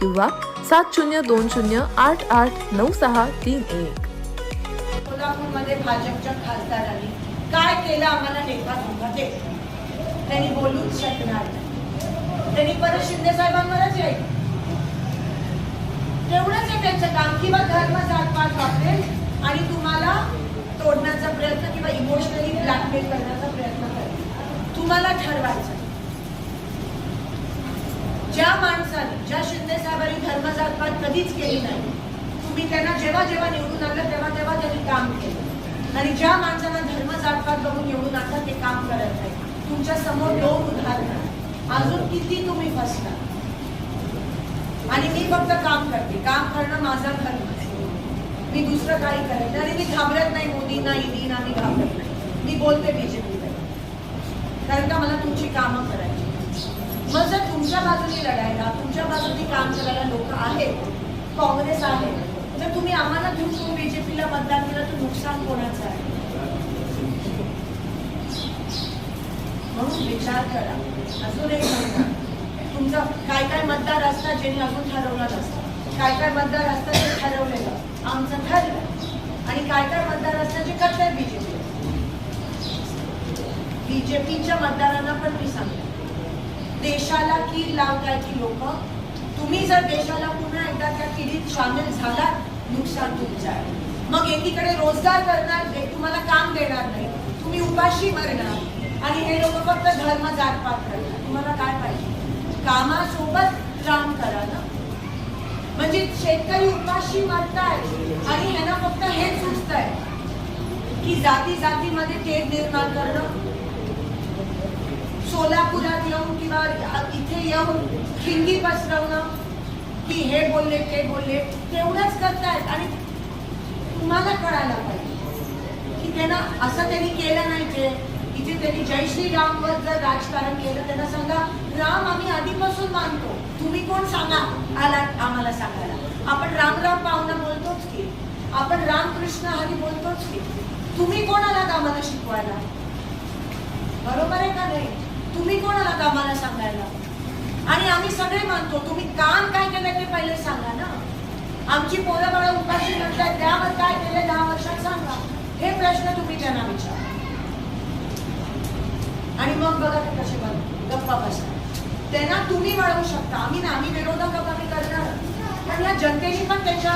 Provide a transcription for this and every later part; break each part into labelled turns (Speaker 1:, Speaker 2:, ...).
Speaker 1: किंवा सात शून्य दोन शून्य आठ आठ नऊ सहा तीन एक.
Speaker 2: कोल्हापूरमध्ये भाजपच्या खासदारांनी काय केलं आम्हाला नेता संघाचे त्यांनी बोलूच शकणार नाही. त्यांनी परत शिंदे साहेबांवरच येईल. तेवढंच आहे त्यांचं काम. किंवा धर्म जातपात वापरेल आणि तुम्हाला तोडण्याचा प्रयत्न किंवा इमोशनली ब्लॅकमेल करण्याचा प्रयत्न करेल. तुम्हाला ठरवायचं. ज्या ज्या शिंदे साहेबांनी धर्म जातपात कधीच केली नाही तुम्ही त्यांना जेव्हा जेव्हा निवडून आणलं तेव्हा तेव्हा त्यांनी काम केलं. आणि ज्या माणसांना धर्म जातपात बघून निवडून आणलं ते काम करत नाही. तुमच्यासमोर दोन उदाहरण अजून किती तुम्ही फसता आणि मी फक्त काम करते. काम करणं माझा धर्म. मी दुसरं काही करत नाही. आणि मी घाबरत नाही. मोदींना ईडीना मी घाबरत नाही. मी बोलते बीजेपीला कारण का मला तुमची कामं करायची मग जर तुमच्या बाजूने लढायला तुमच्या बाजूने काम करायला लोक आहेत काँग्रेस आहे तर तुम्ही आम्हाला घेऊन तुम्ही बीजेपीला मतदान केलं तर नुकसान कोणाचं आहे? म्हणून विचार करा. अजून एक तुमचा काय काय मतदार असतात ज्यांनी अजून ठरवला नसतं? काय काय मतदार असतात जे ठरवलेलं? आमचं ठरलं. आणि काय काय मतदार असतात जे कट्टर बीजेपी बीजेपीच्या मतदारांना पण मी सांगते. देशाला कीड लावतायची लोक? तुम्ही जर देशाला पुन्हा एकदा त्या किडीत सामील झालात नुकसान तुमचं आहे. मग एकीकडे रोजगार करणार ते तुम्हाला काम देणार नाही. तुम्ही उपाशी मरणार. आणि हे लोक फक्त धर्म जातपात करणार तुम्हाला काय पाहिजे? कामासोबत काम करा ना. म्हणजे शेतकरी उपाशी मरताय आणि यांना फक्त हेच सुचतंय की जाती जातीमध्ये तेढ निर्माण करणं सोलापुरात येऊन किंवा इथे येऊन हिंदी पसरवणं की हे बोलले ते बोलले तेवढंच करतायत. आणि तुम्हाला कळायला पाहिजे की त्यांना असं त्यांनी केलं नाही जे. इथे त्यांनी जय श्रीरामवर जर राजकारण केलं त्यांना सांगा राम आम्ही आधीपासून मानतो. तुम्ही कोण सांगा? आला आम्हाला सांगायला. आपण राम राम पाहुणं बोलतोच की. आपण रामकृष्ण हरी बोलतोच की. तुम्ही कोण आलात आम्हाला शिकवायला? बरोबर आहे का नाही? तुम्ही कोणाला कामाला सांगायला आणि आम्ही सगळे मानतो तुम्ही काम काय केलं ते पहिले सांगा ना. आमची पोरं बाळा उपाशी म्हणतात त्यावर काय केलं दहा वर्षात सांगा. हे प्रश्न तुम्ही त्यांना विचारा. आणि मग बघा ते कसे गप्पा बसतात. त्यांना तुम्ही वळवू शकता. आम्ही ना आम्ही विरोधक आम्ही करणार पण या जनतेने पण त्याच्या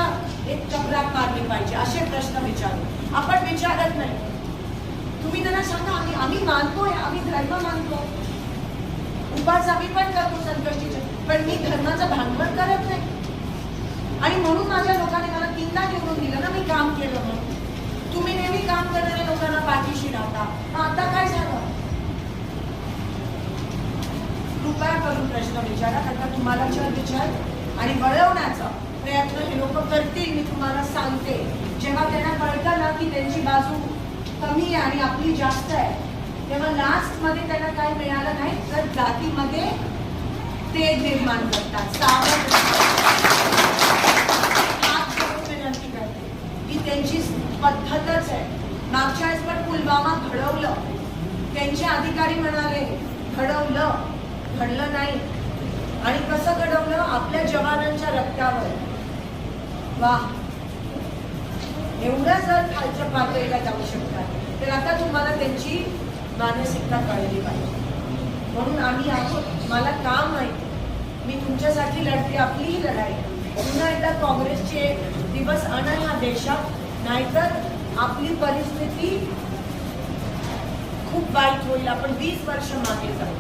Speaker 2: एक चक्रात मारली पाहिजे असे प्रश्न विचारू. आपण विचारत नाही. सांगा आम्ही आम्ही मानतोय आम्ही धर्म मानतो. उपास आम्ही पण करतो संकष्टीचे पण मी धर्माचं भांडवल करत नाही. आणि म्हणून माझ्या लोकांनी मला तीनदा निवडून दिलं ना मी काम केलं म्हणून. तुम्ही नेहमी काम करणाऱ्या लोकांना पाठीशी लावता. मग आता काय झालं? कृपया करून प्रश्न विचारा कारण तुम्हाला जर विचार आणि वळवण्याचा प्रयत्न हे लोक करतील मी तुम्हाला सांगते. जेव्हा त्यांना कळतं ना की त्यांची बाजू कमी आहे आणि आपली जास्त आहे. तेव्हा लास्टमध्ये त्यांना काय मिळालं नाही तर जातीमध्ये ते निर्माण करतात. सावध विनंती करते ही त्यांची पद्धतच आहे. मागच्या वेळेस पण पुलवामा घडवलं. त्यांचे अधिकारी म्हणाले घडवलं घडलं नाही. आणि कसं घडवलं? आपल्या जवानांच्या रक्तावर. वा एवढ्या जर खालच्या पातळीला जाऊ शकतात तर आता तुम्हाला त्यांची मानसिकता कळली पाहिजे. म्हणून आम्ही आहोत. मला काम माहिती? मी तुमच्यासाठी लढते आपलीही लढाई. पुन्हा एकदा काँग्रेसचे दिवस आणा ह्या देशात. नाहीतर आपली परिस्थिती खूप वाईट होईल. आपण वीस वर्ष मागे जाऊ.